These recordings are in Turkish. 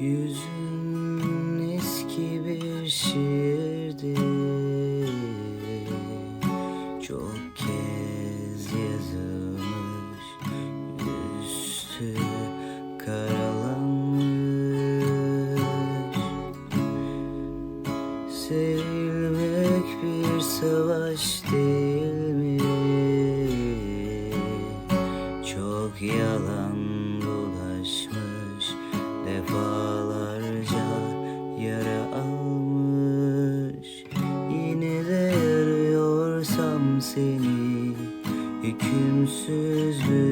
Yüzün eski bir şiirdi Çok kez yazılmış Üstü karalanmış Sevilmek bir savaş değil mi? Çok yalan dolaşmış Defalarca seni Hükümsüzlüğün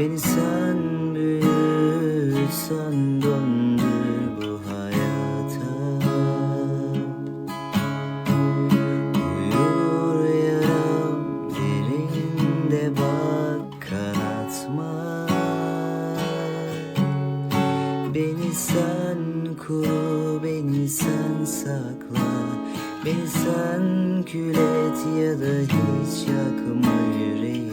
Beni sen büyütsen döndür bu hayata. Uyur yaram derinde bak kanatma. Beni sen koru, beni sen sakla. Beni sen kül et ya da hiç yakma yüreğimi